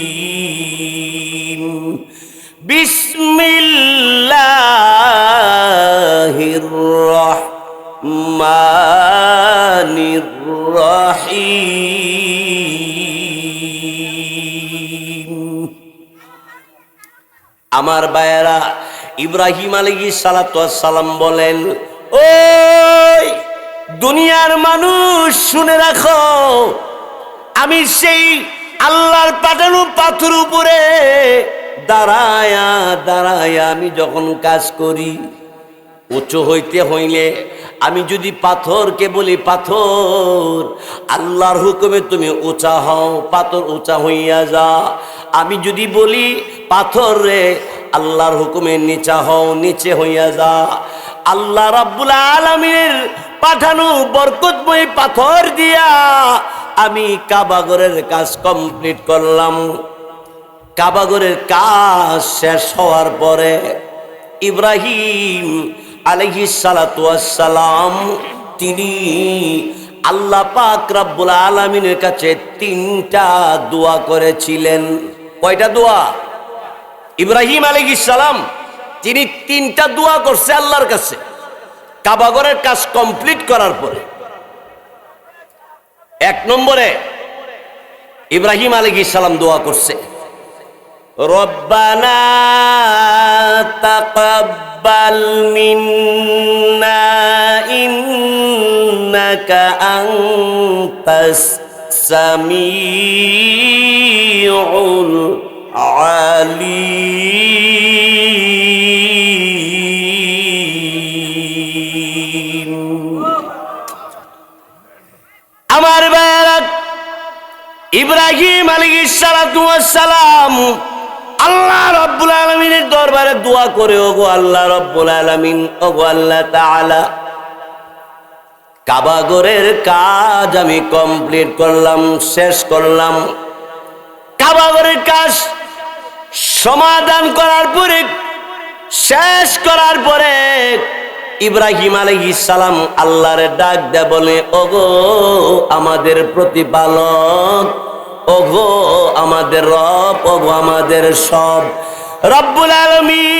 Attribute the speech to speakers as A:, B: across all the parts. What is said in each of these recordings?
A: الرحيم بسم الله الرحمن الرحيم আমার বায়েরা ইব্রাহিম আলী সালাম বলেন ওই দুনিয়ার মানুষ শুনে রাখো আমি সেই আল্লাহর পাঠানো পাথর উপরে দাঁড়ায়া দাঁড়ায়া আমি যখন কাজ করি, উঁচু হইতে হইলে আমি যদি পাথরকে বলি, পাথর, আল্লাহর হুকুমে তুমি উঁচা হও, পাথর উঁচা হইয়া যা। আমি যদি বলি, পাথর রে, আল্লাহর হুকুমে নিচা হও, নিচে হইয়া যা। আল্লাহ রাব্বুল আলমীর পাঠানো বরকতময় পাথর দিয়া আমি কাবাগরের কাজ কমপ্লিট করলাম। কাবাগরের কাজ শেষ হওয়ার পরে ইব্রাহিম আলহি সালাম তিনি আল্লাহ পাক রাব্বুল আলমিনের কাছে তিনটা দোয়া করেছিলেন। কয়টা দোয়া? ইব্রাহিম আলহি সালাম তিনি তিনটা দোয়া করছে আল্লাহর কাছে। কাবাগরের কাজ কমপ্লিট করার পরে এক নম্বরে ইব্রাহিম আলহি সালাম দোয়া করছে। রব্বানা আলিম। ইব্রাহিম সালাম, আল্লাহ রব্বুল আলমিনের দরবারে দোয়া করে, ওগো আল্লাহ রব্বুল আলমিন, ওগো আল্লাহ তাআলা কাবাগরের কাজ আমি কমপ্লিট করলাম, শেষ করলাম। কাবাগরের কাজ সমাধান করার পরে, শেষ করার পরে ইব্রাহিম সালাম আল্লাহর ডাক দে বলে, ওগো আমাদের প্রতিপালক, ওগো আমাদের রব, ওগো আমাদের সব, রব্বুল আলামিন।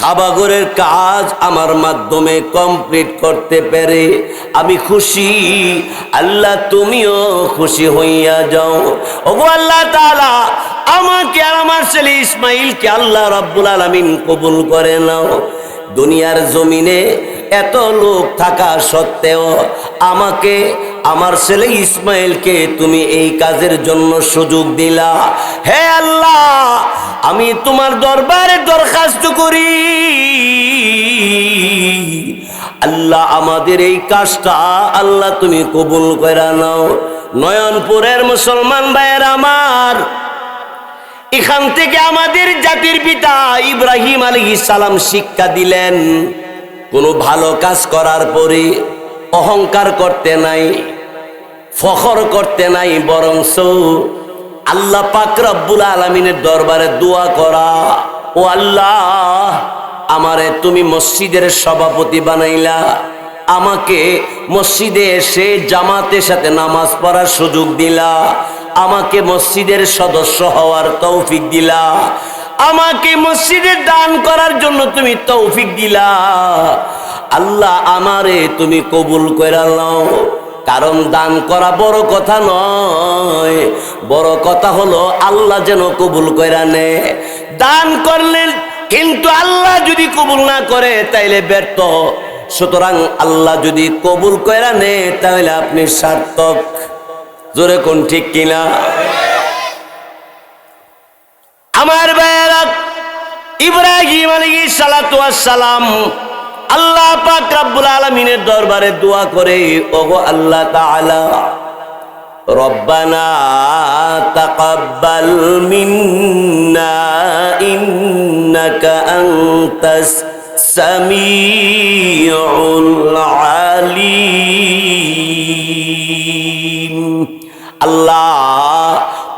A: কাবাগরের কাজ আমার মাধ্যমে কমপ্লিট করতে পেরে আমি খুশি। আল্লাহ, তুমিও খুশি হইয়া যাও। ওগো আল্লাহ তাআলা, আমাকে আর আমার ছেলে ইসমাইলকে আল্লাহ রাব্বুল আলামিন কবুল করে নাও। দুনিয়ার জমিনে এত লোক থাকা সত্ত্বেও আমাকে আমার ছেলে ইসমাইলকে তুমি এই কাজের জন্য সুযোগ দিলা। হে আল্লাহ, আমি তোমার দরবারে দরখাস্ত করি। আল্লাহ আমাদের এই কাজটা আল্লাহ তুমি কবুল করে নাও। নয়নপুরের মুসলমান ভাইয়ের আমার, এখান থেকে আমাদের জাতির পিতা ইব্রাহিম আলী সালাম শিক্ষা দিলেন, কোনো ভালো কাজ করার পরে অহংকার করতে নাই। ফখর করতে নাই বরং আল্লাহ পাক রব্বুল আলমিনের দরবারে দোয়া করা। ও আল্লাহ, আমারে তুমি মসজিদের সভাপতি বানাইলা। আমাকে মসজিদে এসে জামাতের সাথে নামাজ পড়ার সুযোগ দিলা। আমাকে মসজিদের সদস্য হওয়ার তৌফিক দিলা। আমাকে মসজিদে দান করার জন্য তুমি তৌফিক দিলা। আল্লাহ আমারে তুমি কবুল করে নাও। কারণ দান করা বড় কথা নয়। বড় কথা হলো আল্লাহ যেন কবুল করে নে। দান করলেন, কিন্তু আল্লাহ যদি কবুল না করে, তাইলে ব্যর্থ। সুতরাং আল্লাহ যদি কবুল করে নে তাহলে আপনি সার্থক। জোরে কোন ঠিক কিনা? আমার ভাইয়েরা, ইব্রাহিম আলী সালাম আল্লাহ পাক রাব্বুল আলামিনের দরবারে দোয়া করে ওগো আল্লাহ তাআলা, রব্বানা তাকাব্বাল মিন্না ইন্নাকা আনতাস সামিউল আলিম। আল্লাহ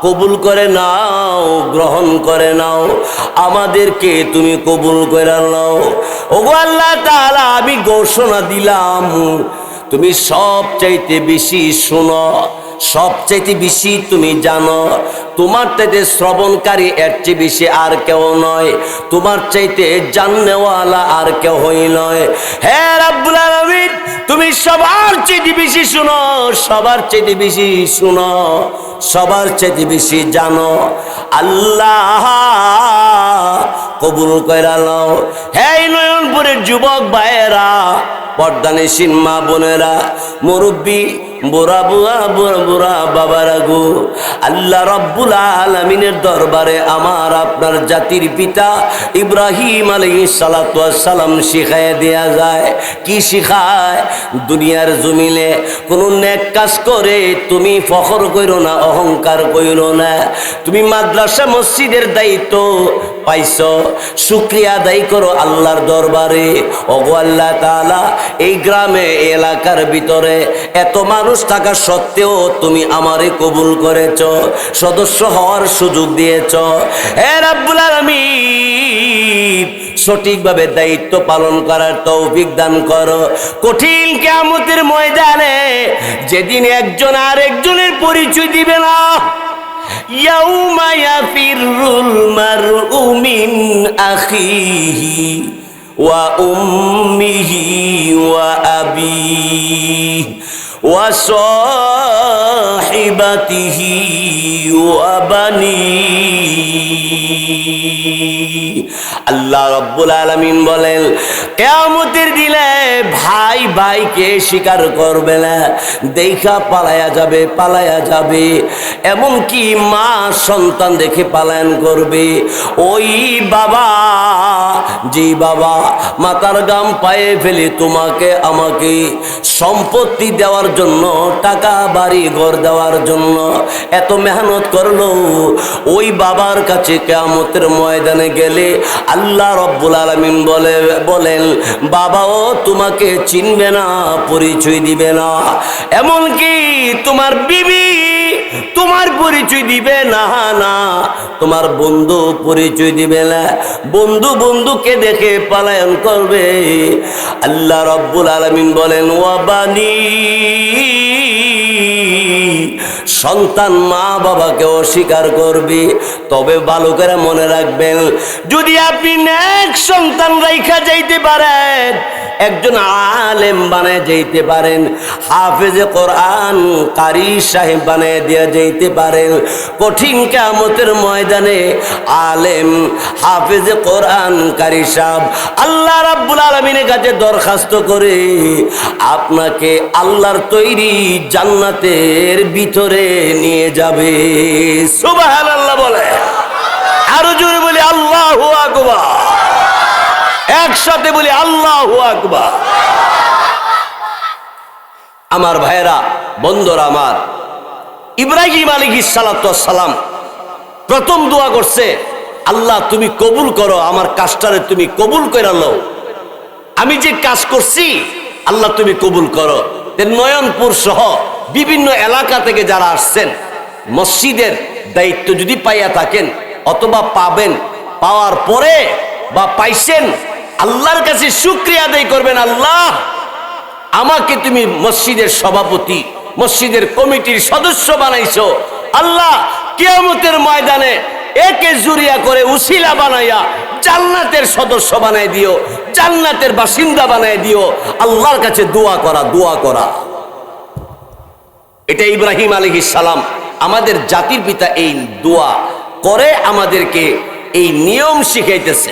A: কবুল করে নাও, গ্রহণ করে নাও। আমাদেরকে তুমি কবুল করে নাও। ওগো আল্লাহ তাআলা, আমি ঘোষণা দিলাম, তুমি সব চাইতে বেশি শুনো। সবচাইতে বেশি তুমি জানো, তোমার চাইতে শ্রবণকারী এর চেয়ে বেশি আর কেউ নয়, তোমার চাইতে জাননেওয়ালা আর কেউ হই নয়। হ্যাঁ রাব্বুল আলামিন, তুমি সবার চাইতে বেশি শুনো, সবার চাইতে বেশি শুনো, সবার চাইতে বেশি জানো। আল্লাহ কবুল কইরা লও হ্যাঁ নয়নপুরের যুবক ভাইয়েরা, পর্দানিসীন মা বোনেরা, মুরব্বী বুড়া বুড়া বুড়া বাবারা গো। আল্লাহ রব্বুল আলমিনের দরবারে আমার আপনার জাতির পিতা ইব্রাহিম আলী সালাম শিখায় দেয়া যায়। কি শিখায়? দুনিয়ার জমিলে কোনো নেক কাজ করে তুমি ফখর করো না, অহংকার করো না। তুমি মাদ্রাসা মসজিদের দায়িত্ব পাইছ, শুক্রিয়া আদায় করো আল্লাহর দরবারে। ওগো আল্লাহ তাআলা, এই গ্রামে এলাকার ভিতরে এত মানুষ মানুষ থাকা সত্ত্বেও তুমি আমারে কবুল করেছ, সদস্য হওয়ার সুযোগ দিয়েছ। এর আব্বুল আলামিন, সঠিকভাবে দায়িত্ব পালন করার তৌফিক দান করো। কঠিন কেয়ামতের ময়দানে যেদিন একজন আর একজনের পরিচয় দিবে না আখিহি ওয়া উম্মিহি ওয়া وصاحبته وبنيه আল্লাহ রব্বুল আলমিন বলেন, কেয়ামতের দিলে ভাই ভাইকে স্বীকার করবে না, দেখা পালায়া যাবে পালায়া যাবে এমন কি মা সন্তান দেখে পালায়ন করবে। ওই বাবা, যে বাবা মাতার গাম পায়ে ফেলে তোমাকে আমাকে সম্পত্তি দেওয়ার জন্য, টাকা, বাড়ি, ঘর দেওয়ার জন্য এত মেহনত করল, ওই বাবার কাছে কেয়ামতের ময়দানে গেলে আল্লাহ রব্বুল আলমিন বলে, বলেন বাবাও তোমাকে চিনবে না, পরিচয় দিবে না। এমনকি তোমার বিবি তোমার পরিচয় দিবে না না। তোমার বন্ধু পরিচয় দিবে না। বন্ধু বন্ধুকে দেখে পালায়ন করবে। আল্লাহ রব্বুল আলমিন বলেন ওয়াবানি সন্তান মা বাবাকে অস্বীকার করবি। তবে ভালো করে মনে রাখবেন, যদি আপনি নেক সন্তান রেখা যাইতে পারেন একজন আলেম বানায় যাইতে পারেন, হাফেজে কোরআন কারি সাহেব বানায় দিয়ে যাইতে পারেন। কঠিন কামতের ময়দানে আলেম, হাফেজে কোরআন কারি সাহেব আল্লাহ রাব্বুল আলমিনের কাছে দরখাস্ত করে আপনাকে আল্লাহর তৈরি জান্নাতের ভিতরে নিয়ে যাবে। সুবাহ আল্লাহ বলে। আরও জোরে বলি, আল্লাহ আকবার। একসাথে বলি, আল্লাহ আকবার। আমার ভাইয়েরা, বন্ধুরা আমার, ইব্রাহিম আলী সালাম প্রথম দোয়া করছে, আল্লাহ, তুমি কবুল করো, আমার কাজটারে তুমি কবুল করে লও। আমি যে কাজ করছি, আল্লাহ, তুমি কবুল করো। নয়নপুর সহ বিভিন্ন এলাকা থেকে যারা আসছেন, মসজিদের দায়িত্ব যদি পাইয়া থাকেন, অথবা পাবেন, পাওয়ার পরে বা পাইছেন আল্লাহর কাছে শুক্রিয়া আদায় করবেন, আল্লাহ, আমাকে তুমি মসজিদের সভাপতি, মসজিদের কমিটির সদস্য বানাইছো। আল্লাহ, কিয়ামতের ময়দানে একে জুরিয়া করে উসিলা বানাইয়া জান্নাতের সদস্য বানাই দিও, জান্নাতের বাসিন্দা বানাই দিও। আল্লাহর কাছে দোয়া করা দোয়া করা। এটা ইব্রাহিম আলী সালাম, আমাদের জাতির পিতা এই দোয়া করে আমাদেরকে এই নিয়ম শিখাইতেছে।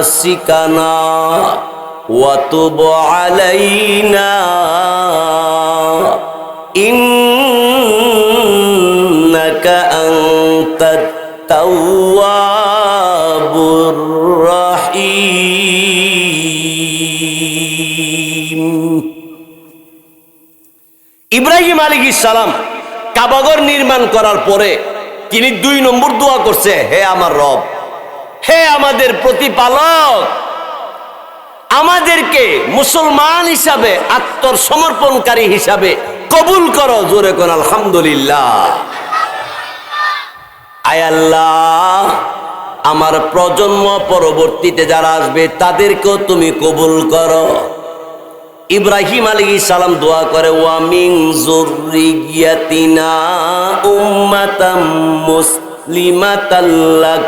A: مناسكنا وتب علينا إنك أنت التواب الرحيم ইব্রাহিম আলী সালাম কাবাগর নির্মাণ করার পরে তিনি দুই নম্বর দোয়া করছে হে আমার রব হে আমাদের প্রতিপালক, আমাদেরকে মুসলমান হিসাবে, আত্মসমর্পণকারী হিসাবে কবুল করো, জোরে কর, আলহামদুলিল্লাহ। আয়াল্লাহ আমার প্রজন্ম পরবর্তীতে যারা আসবে, তাদেরকেও তুমি কবুল করো। ইব্রাহিম আলী সালাম দোয়া করে ওয়ামিং উম্মাতাম মুসলিমাতাল্লাক